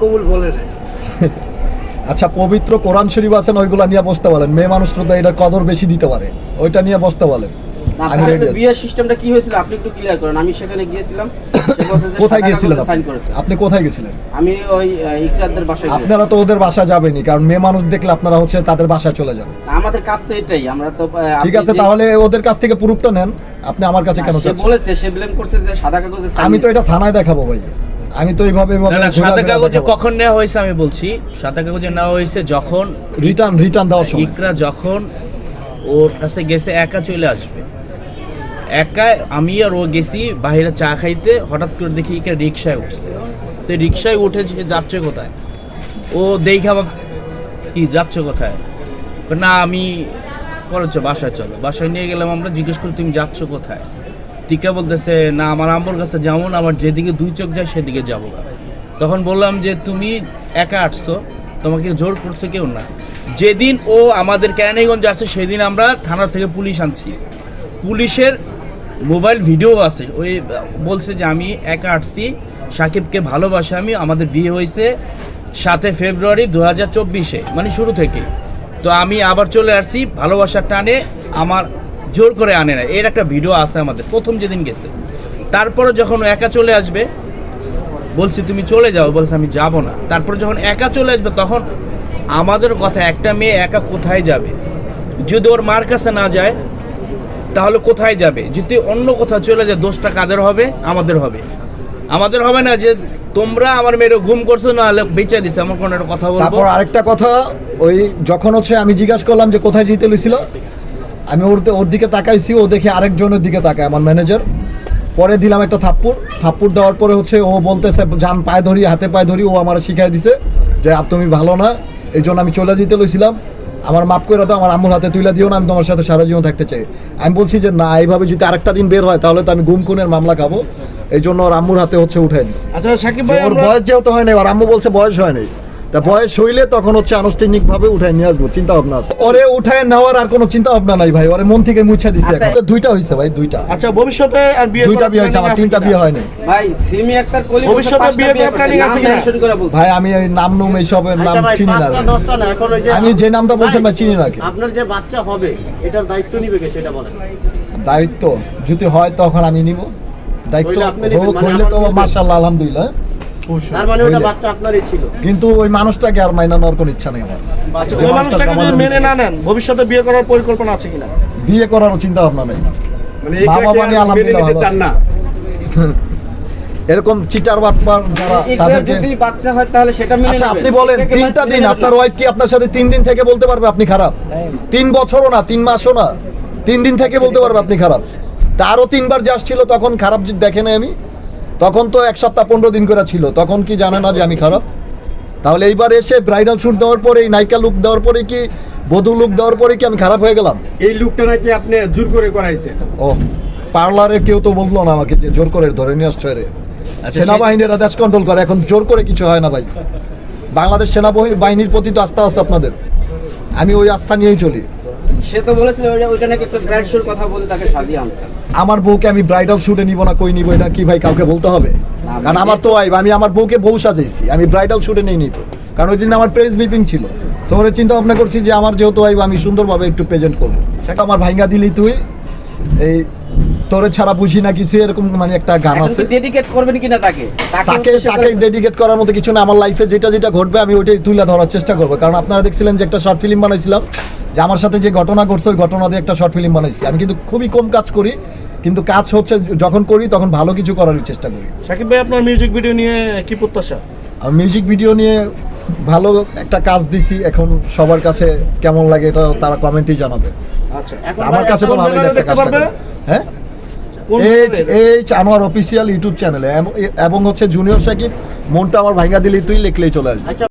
কবুল বলে না আচ্ছা পবিত্র কোরআন শরীফ আছেন ওইগুলা নিয়ে বসতে বলেন? মেয়ে মানুষটা তো এটা কদর বেশি দিতে পারে। ওইটা নিয়ে বসতে বলেন। আমি আসলে ready আছি। বিয়ের সিস্টেমটা কি হয়েছিল আপনি একটু ক্লিয়ার করেন। আমি সেখানে গিয়েছিলাম সে বলছে যে কোথায় সাদা গেছিলেন কাগজে সাইন আপনি? কোথায় গেছিলেন আমি ওই আহ, বাসায় আপনারা তো ওদের বাসা যাবেনই কারণ মেয়ে মানুষ দেখলে আপনারা হচ্ছে তাদের বাসায় চলে যান আমাদের কাজ তো এটাই আমরা তো ঠিক আছে তাহলে ওদের কাছ থেকে প্রুফটা নেন। আপনি আমার কাছে কেন বলেছে সে ব্লেম করছে যে সাদা কাগজে আমি তো এটা থানায় দেখাবো ভাই আমি তো এইভাবে না না সাদা কাগজে কখন নেওয়া হয়েছে আমি বলছি। সাদা কাগজে নেওয়া হয়েছে যখন রিটার্ন রিটার্ন দেওয়ার সময়। ইকরা যখন ওর কাছে গেছে একা চলে আসবে। একা আমি আর ও গেছি বাইরে চা খাইতে হঠাৎ করে দেখি ইকরা রিক্সায় উঠছে। তো রিক্সায় উঠে সে যাচ্ছে কোথায়? ও দেখা কি যাচ্ছে কোথায়? না আমি করেছ বাসায় চলো। বাসায় নিয়ে গেলাম আমরা জিজ্ঞেস করি তুমি যাচ্ছ কোথায়? টিকা বলতেছে, না, আমার আম্মুর কাছে যেমন আমার যেদিকে দুই চোখ যায় সেদিকে যাব তখন বললাম যে, তুমি একা আসছো, তোমাকে জোর করছে কেউ না। যেদিন ও আমাদের ক্যারানীগঞ্জ আসছে সেদিন আমরা থানা থেকে পুলিশ আনছি। পুলিশের মোবাইল ভিডিও আছে, ওই বলছে যে, আমি একা আসছি, সাকিবকে ভালোবাসি আমি, আমাদের বিয়ে হয়েছে সাতে ফেব্রুয়ারি দু হাজার চব্বিশে মানে শুরু থেকে। তো আমি আবার চলে আসছি, ভালোবাসার টানে আমার জোর করে আনে না। এর একটা ভিডিও আছে আমাদের, প্রথম যেদিন গেছে। তারপরে যখন একা চলে আসবে, বলছি, তুমি চলে যাও। বলছে, আমি যাব না। তারপর যখন একা চলে আসবে, তখন আমাদের কথা, একটা মেয়ে একা কোথায় যাবে? যদি ওর মার কাছে না যায়, তাহলে কোথায় যাবে? যদি অন্য কোথাও চলে যায়, দোষটা কাদের হবে? আমাদের হবে। আমাদের হবে না যে, তোমরা আমার মেয়ের ঘুম করছ, না হলে বেঁচে দিচ্ছে আমার কোনো একটা কথা বলব। আরেকটা কথা, ওই যখন হচ্ছে আমি জিজ্ঞাসা করলাম যে কোথায় যেতে লইছিল আমি ওর ওর দিকে তাকাইছি ও দেখে আরেকজনের দিকে তাকায় আমার ম্যানেজার পরে দিলাম একটা থাপ্পড়। থাপ্পড় দেওয়ার পরে হচ্ছে ও বলতেছে যান পায়ে ধরি হাতে পায়ে ধরি। ও আমার শিখাই দিছে যে আপ তুমি ভালো না। এই জন্য আমি চলে যেতে লইছিলাম। আমার মাপ করে দাও আমার আম্মুর হাতে তুলে দিও না আমি তোমার সাথে সারা জীবন থাকতে চাই। আমি বলছি যে না এইভাবে যদি আরেকটা দিন বের হয় তাহলে তো আমি গুম খুনের মামলা খাব। এই জন্য ওর আম্মুর হাতে হচ্ছে উঠাই দিচ্ছি আচ্ছা সাকিব ভাই ওর বয়স যেহেতু হয় নাই ওর আম্মু বলছে বয়স হয় নাই। তা বয়স হইলে তখন হচ্ছে আনুষ্ঠানিক ভাবে উঠায় নিয়ে আসব চিন্তা ভাবনা আছে। ওরে উঠায় নেওয়ার আর কোনো চিন্তা ভাবনা নাই ভাই ওরে মন থেকে মুছে দিছে আচ্ছা। দুইটা হইছে ভাই দুইটা। আচ্ছা ভবিষ্যতে আর বিয়ে দুইটা বিয়ে হয়েছে আমার তিনটা বিয়ে হয় নাই। ভাই সিমি আক্তার কলি ভবিষ্যতে বিয়ে করার করছে, আছে নাম কিনা? করে বলছে। ভাই আমি ওই নাম নুম এইসবের নাম আচ্ছা চিনি না আমি যে নামটা বলছেন ভাই চিনি না আপনার যে বাচ্চা হবে এটার দায়িত্ব নিবে কে সেটা বলেন। দায়িত্ব যদি হয় তখন আমি নিব। দায়িত্ব হইলে হোক মানে হইলে তো আমার নিবেন। মার্শাল্লাহ আলহামদুলিল্লাহ। তার মানে ওটা বাচ্চা আপনারই ছিল। কিন্তু ওই মানুষটাকে আর মাইনা নেওয়ার কোনো ইচ্ছা নেই আমার। ওই মানুষটাকে যদি মেনে না নেন ভবিষ্যতে বিয়ে করার পরিকল্পনা আছে কিনা? বিয়ে করারও চিন্তা ভাবনা নেই। মানে মা বাবা নিয়ে আলহামদুলিল্লাহ ভালো চান না। এরকম চিটার বাটপার যারা তাদেরকে যদি বাচ্চা হয় তাহলে সেটা মেনে আচ্ছা আপনি বলেন তিনটা দিন আপনার ওয়াইফ কি আপনার সাথে তিন দিন থেকে বলতে পারবে আপনি খারাপ? তিন বছরও না তিন মাসও না। তিন দিন থেকে বলতে পারবে আপনি খারাপ। তারও তিনবার যে আসছিল তখন খারাপ দেখে নাই আমি। তখন তো এক সপ্তাহ পনেরো দিন করে ছিল। তখন কি জানে না যে আমি খারাপ? তাহলে এইবার এসে ব্রাইডাল শুট দেওয়ার পরে নায়িকা লুক দেওয়ার পরে কি বধূ লুক দেওয়ার পরে কি আমি খারাপ হয়ে গেলাম? এই লুকটা নাকি আপনি জোর করে করাইছেন ও পার্লারে কেউ তো বলল না আমাকে যে জোর করে ধরে নিয়ে আসছো রে। আচ্ছা, সেনাবাহিনীরা দেশ কন্ট্রোল করে এখন জোর করে কিছু হয় না ভাই। বাংলাদেশ সেনাবাহিনী বাহিনীর প্রতি তো আস্থা আছে আপনাদের। আমি ওই আস্থা নিয়েই চলি। সে তো বলেছিল ওইটা- ওইটা নাকি একটা ব্রাইড শোর কথা বলে তাকে সাজিয়ে আনছে। আমার বউকে আমি ব্রাইডাল শুটে নিব না কই নিব এটা কি ভাই কাউকে বলতে হবে? কারণ আমার তো ওয়াইফ আমি আমার বউকে বউ সাজাইছি আমি ব্রাইডাল শুটে নেই নিত কারণ ওই দিন আমার প্রেস মিটিং ছিল। তো ওরা চিন্তা ভাবনা করছি যে আমার যেহেতু ওয়াইফ আমি সুন্দরভাবে একটু প্রেজেন্ট করব। সেটা আমার ভাইঙ্গা দিলি তুই এই তোরে ছাড়া বুঝি না কিছু এরকম মানে একটা গান আছে। ডেডিকেট করবেন কিনা তাকে? তাকে তাকে ডেডিকেট করার মতো কিছু না আমার লাইফে যেটা যেটা ঘটবে আমি ওইটাই তুলে ধরার চেষ্টা করব। কারণ আপনারা দেখছিলেন যে একটা শর্ট ফিল্ম বানাইছিলাম যে আমার সাথে যে ঘটনা ঘটছে ওই ঘটনা দিয়ে একটা শর্ট ফিল্ম বানাইছি। আমি কিন্তু খুবই কম কাজ করি কিন্তু কাজ হচ্ছে যখন করি তখন ভালো কিছু করার চেষ্টা করি। সাকিব ভাই আপনার মিউজিক ভিডিও নিয়ে কি প্রত্যাশা? আমি মিউজিক ভিডিও নিয়ে ভালো একটা কাজ দিছি এখন সবার কাছে কেমন লাগে এটা তারা কমেন্টই জানাবে। আচ্ছা আমার কাছে তো ভালোই লাগছে কাজটা হ্যাঁ? H H Anwar official YouTube চ্যানেলে এবং হচ্ছে জুনিয়র সাকিব মনটা আমার ভাঙ্গা দিলেই তুই লিখলেই চলে আসবে। আচ্ছা